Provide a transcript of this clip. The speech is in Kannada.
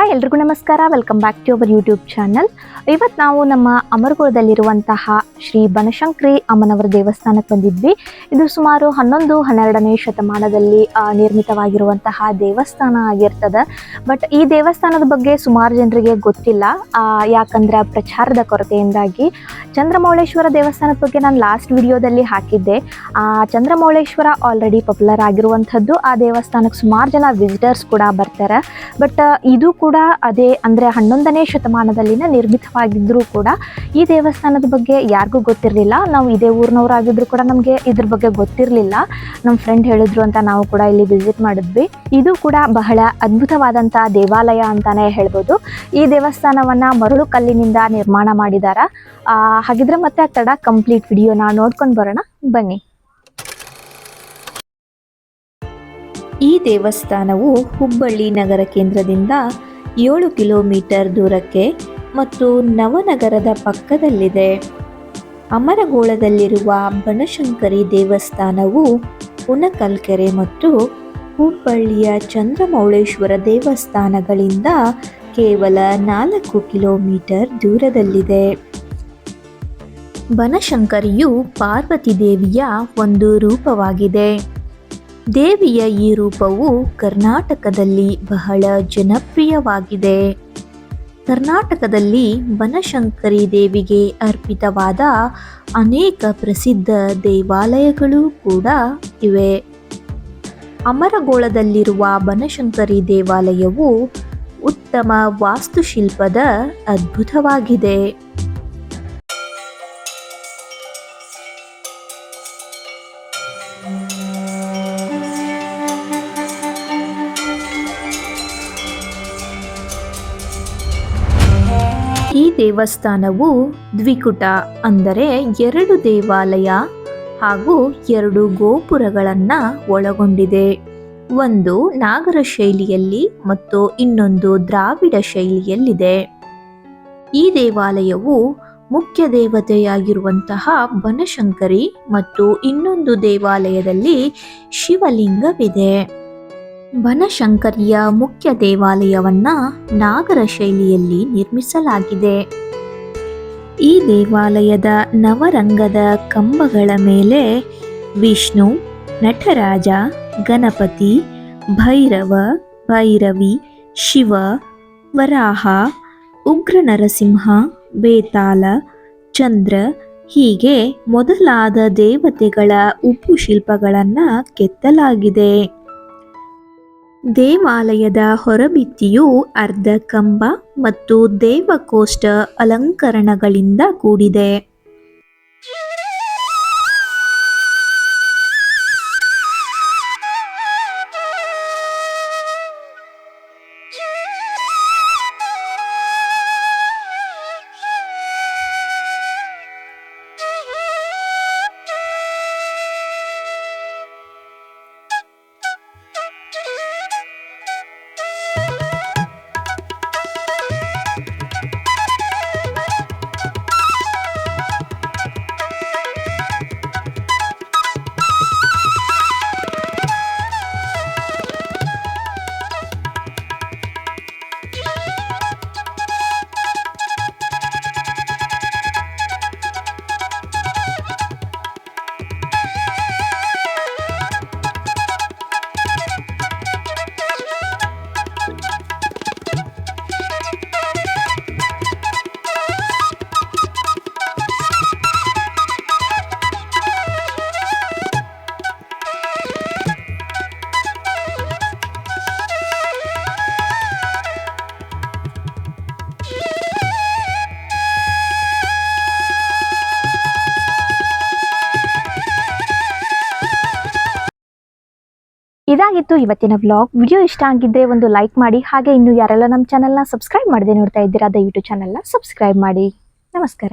ಹಾಯ್, ಎಲ್ರಿಗೂ ನಮಸ್ಕಾರ. Welcome back to our YouTube channel ಇವತ್ತು ನಾವು ನಮ್ಮ ಅಮರಗೋಳದಲ್ಲಿರುವಂತಹ ಶ್ರೀ ಬನಶಂಕರಿ ಅಮ್ಮನವರ ದೇವಸ್ಥಾನಕ್ಕೆ ಬಂದಿದ್ವಿ. ಇದು ಸುಮಾರು ಹನ್ನೊಂದು, ಹನ್ನೆರಡನೇ ಶತಮಾನದಲ್ಲಿ ನಿರ್ಮಿತವಾಗಿರುವಂತಹ ದೇವಸ್ಥಾನ ಆಗಿರ್ತದೆ. ಬಟ್ ಈ ದೇವಸ್ಥಾನದ ಬಗ್ಗೆ ಸುಮಾರು ಜನರಿಗೆ ಗೊತ್ತಿಲ್ಲ. ಯಾಕಂದ್ರೆ ಪ್ರಚಾರದ ಕೊರತೆಯಿಂದಾಗಿ ಚಂದ್ರಮೌಳೇಶ್ವರ ದೇವಸ್ಥಾನದ ಬಗ್ಗೆ ನಾನು ಲಾಸ್ಟ್ ವಿಡಿಯೋದಲ್ಲಿ ಹಾಕಿದ್ದೆ. ಆ, ಚಂದ್ರಮೌಳೇಶ್ವರ ಆಲ್ರೆಡಿ ಪಾಪ್ಯುಲರ್ ಆಗಿರುವಂಥದ್ದು. ಆ ದೇವಸ್ಥಾನಕ್ಕೆ ಸುಮಾರು ಜನ ವಿಸಿಟರ್ಸ್ ಕೂಡ ಬರ್ತಾರೆ. ಬಟ್ ಇದು ಅದೇ ಅಂದರೆ ಹನ್ನೊಂದನೇ ಶತಮಾನದಲ್ಲಿನ ನಿರ್ಮಿತವಾಗಿದ್ದರೂ ಕೂಡ ಈ ದೇವಸ್ಥಾನದ ಬಗ್ಗೆ ಯಾರಿಗೂ ಗೊತ್ತಿರಲಿಲ್ಲ. ನಾವು ಇದೇ ಊರಿನವರಾಗಿದ್ದರೂ ಕೂಡ ನಮಗೆ ಇದ್ರ ಬಗ್ಗೆ ಗೊತ್ತಿರಲಿಲ್ಲ. ನಮ್ಮ ಫ್ರೆಂಡ್ ಹೇಳಿದ್ರು ಅಂತ ನಾವು ಕೂಡ ಇಲ್ಲಿ ವಿಸಿಟ್ ಮಾಡಿದ್ವಿ. ಇದು ಕೂಡ ಬಹಳ ಅದ್ಭುತವಾದಂಥ ದೇವಾಲಯ ಅಂತಾನೆ ಹೇಳ್ಬೋದು. ಈ ದೇವಸ್ಥಾನವನ್ನ ಮರಳು ಕಲ್ಲಿನಿಂದ ನಿರ್ಮಾಣ ಮಾಡಿದ್ದಾರೆ ಆ, ಹಾಗಿದ್ರೆ ಮತ್ತೆ ತಡ ಕಂಪ್ಲೀಟ್ ವಿಡಿಯೋನ ನೋಡ್ಕೊಂಡು ಬರೋಣ. ಬನ್ನಿ. ಈ ದೇವಸ್ಥಾನವು ಹುಬ್ಬಳ್ಳಿ ನಗರ ಕೇಂದ್ರದಿಂದ ಏಳು ಕಿಲೋಮೀಟರ್ ದೂರಕ್ಕೆ ಮತ್ತು ನವನಗರದ ಪಕ್ಕದಲ್ಲಿದೆ. ಅಮರಗೋಳದಲ್ಲಿರುವ ಬನಶಂಕರಿ ದೇವಸ್ಥಾನವು ಉಣಕಲ್ಕೆರೆ ಮತ್ತು ಹುಬ್ಬಳ್ಳಿಯ ಚಂದ್ರಮೌಳೇಶ್ವರ ದೇವಸ್ಥಾನಗಳಿಂದ ಕೇವಲ ನಾಲ್ಕು ಕಿಲೋಮೀಟರ್ ದೂರದಲ್ಲಿದೆ. ಬನಶಂಕರಿಯು ಪಾರ್ವತಿ ದೇವಿಯ ಒಂದು ರೂಪವಾಗಿದೆ. ದೇವಿಯ ಈ ರೂಪವು ಕರ್ನಾಟಕದಲ್ಲಿ ಬಹಳ ಜನಪ್ರಿಯವಾಗಿದೆ. ಕರ್ನಾಟಕದಲ್ಲಿ ಬನಶಂಕರಿ ದೇವಿಗೆ ಅರ್ಪಿತವಾದ ಅನೇಕ ಪ್ರಸಿದ್ಧ ದೇವಾಲಯಗಳು ಕೂಡ ಇವೆ. ಅಮರಗೋಳದಲ್ಲಿರುವ ಬನಶಂಕರಿ ದೇವಾಲಯವು ಉತ್ತಮ ವಾಸ್ತುಶಿಲ್ಪದ ಅದ್ಭುತವಾಗಿದೆ. ಈ ದೇವಸ್ಥಾನವು ದ್ವಿಕುಟ ಅಂದರೆ ಎರಡು ದೇವಾಲಯ ಹಾಗೂ ಎರಡು ಗೋಪುರಗಳನ್ನು ಒಳಗೊಂಡಿದೆ. ಒಂದು ನಾಗರ ಶೈಲಿಯಲ್ಲಿ ಮತ್ತು ಇನ್ನೊಂದು ದ್ರಾವಿಡ ಶೈಲಿಯಲ್ಲಿದೆ. ಈ ದೇವಾಲಯವು ಮುಖ್ಯ ದೇವತೆಯಾಗಿರುವಂತಹ ಬನಶಂಕರಿ ಮತ್ತು ಇನ್ನೊಂದು ದೇವಾಲಯದಲ್ಲಿ ಶಿವಲಿಂಗವಿದೆ. ಬನಶಂಕರಿಯ ಮುಖ್ಯ ದೇವಾಲಯವನ್ನ ನಾಗರ ಶೈಲಿಯಲ್ಲಿ ನಿರ್ಮಿಸಲಾಗಿದೆ. ಈ ದೇವಾಲಯದ ನವರಂಗದ ಕಂಬಗಳ ಮೇಲೆ ವಿಷ್ಣು, ನಟರಾಜ, ಗಣಪತಿ, ಭೈರವ, ಭೈರವಿ, ಶಿವ, ವರಾಹ, ಉಗ್ರ ನರಸಿಂಹ ಬೇತಾಲ ಚಂದ್ರ ಹೀಗೆ ಮೊದಲಾದ ದೇವತೆಗಳ ಉಪ್ಪು ಶಿಲ್ಪಗಳನ್ನು ಕೆತ್ತಲಾಗಿದೆ. ದೇವಾಲಯದ ಹೊರಭಿತ್ತಿಯು ಅರ್ಧ ಕಂಬ ಮತ್ತು ದೇವಕೋಷ್ಠ ಅಲಂಕರಣಗಳಿಂದ ಕೂಡಿದೆ. ಇದಾಗಿತ್ತು ಇವತ್ತಿನ ವ್ಲಾಗ್ ವಿಡಿಯೋ ಇಷ್ಟ ಆಗಿದ್ರೆ ಒಂದು ಲೈಕ್ ಮಾಡಿ. ಹಾಗೆ ಇನ್ನು ಯಾರೆಲ್ಲ ನಮ್ಮ ಚಾನಲ್ನ ಸಬ್ಸ್ಕ್ರೈಬ್ ಮಾಡದೆ ನೋಡ್ತಾ ಇದ್ದೀರಾ ದಯವಿಟ್ಟು ಚಾನಲ್ನ ಸಬ್ಸ್ಕ್ರೈಬ್ ಮಾಡಿ. ನಮಸ್ಕಾರ.